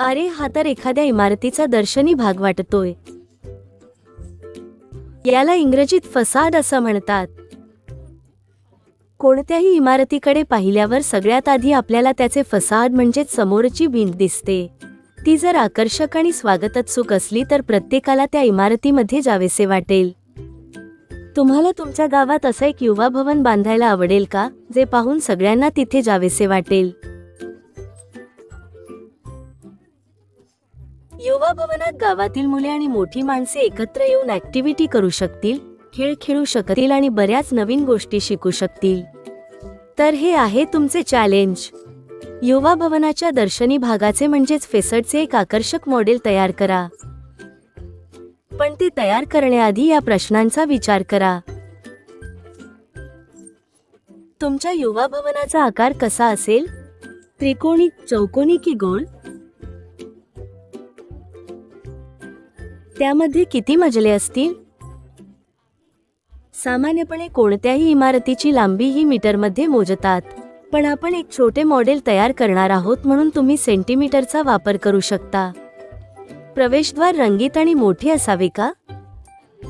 अरे हा तर एखाद्या इमारतीचा दर्शनी भाग वाटतोय. याला इंग्रजीत फसाड असं म्हणतात. कोणत्याही इमारतीकडे पाहिल्यावर सगळ्यात आधी आपल्याला त्याचे फसाड म्हणजेच समोरची भिंत दिसते. ती जर आकर्षक आणि स्वागतोत्सुक असली तर प्रत्येकाला त्या इमारतीमध्ये जावेसे वाटेल. तुम्हाला तुमच्या गावात असं एक युवा भवन बांधायला आवडेल का जे पाहून सगळ्यांना तिथे जावेसे वाटेल? युवा भवनात गावातील मुले आणि मोठी माणसे एकत्र येऊन ऍक्टिव्हिटी करू शकतील खेळ खेळू शकतील आणि बऱ्याच नवीन गोष्टी शिकू शकतील. तर हे आहे तुमचे चॅलेंज युवा भवनाच्या दर्शनी भागाचे म्हणजेच फेसडचे एक आकर्षक मॉडेल तयार करा. पण ते तयार करण्याआधी या प्रश्नांचा विचार करा. तुमच्या युवा भवनाचा आकार कसा असेल? त्रिकोणी चौकोनी की गोल? त्यामध्ये किती मजले असतील? सामान्यपणे कोणत्याही इमारतीची लांबी ही मीटरमध्ये मोजतात पण आपण एक छोटे मॉडेल तयार करणार आहोत म्हणून तुम्ही सेंटीमीटरचा वापर करू शकता. प्रवेशद्वार रंगीत आणि मोठे असावे का?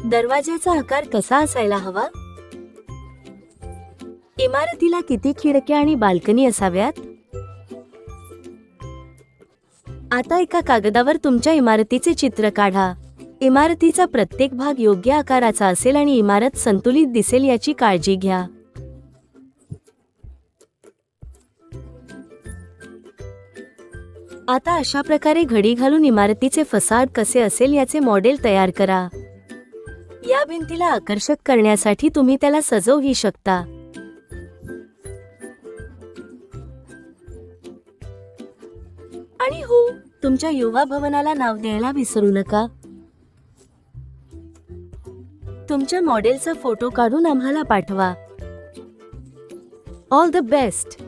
दरवाज्याचा आकार कसा असायला हवा? इमारतीला किती खिडक्या आणि बाल्कनी असाव्यात? आता एका कागदावर तुमच्या इमारतीचे चित्र काढा. इमारतीचा प्रत्येक भाग योग्य आकाराचा असेल आणि इमारत संतुलित दिसेल याची काळजी घ्या. आता अशा प्रकारे घडी घालून इमारतीचे फसाड कसे असेल याचे मॉडेल तयार करा. या भिंतीला आकर्षक करण्यासाठी तुम्ही त्याला सजवही शकता. आणि हो तुमच्या युवा भवनाला नाव द्यायला विसरू नका. तुमच्या मॉडेलचा फोटो काढून आम्हाला पाठवा. All the best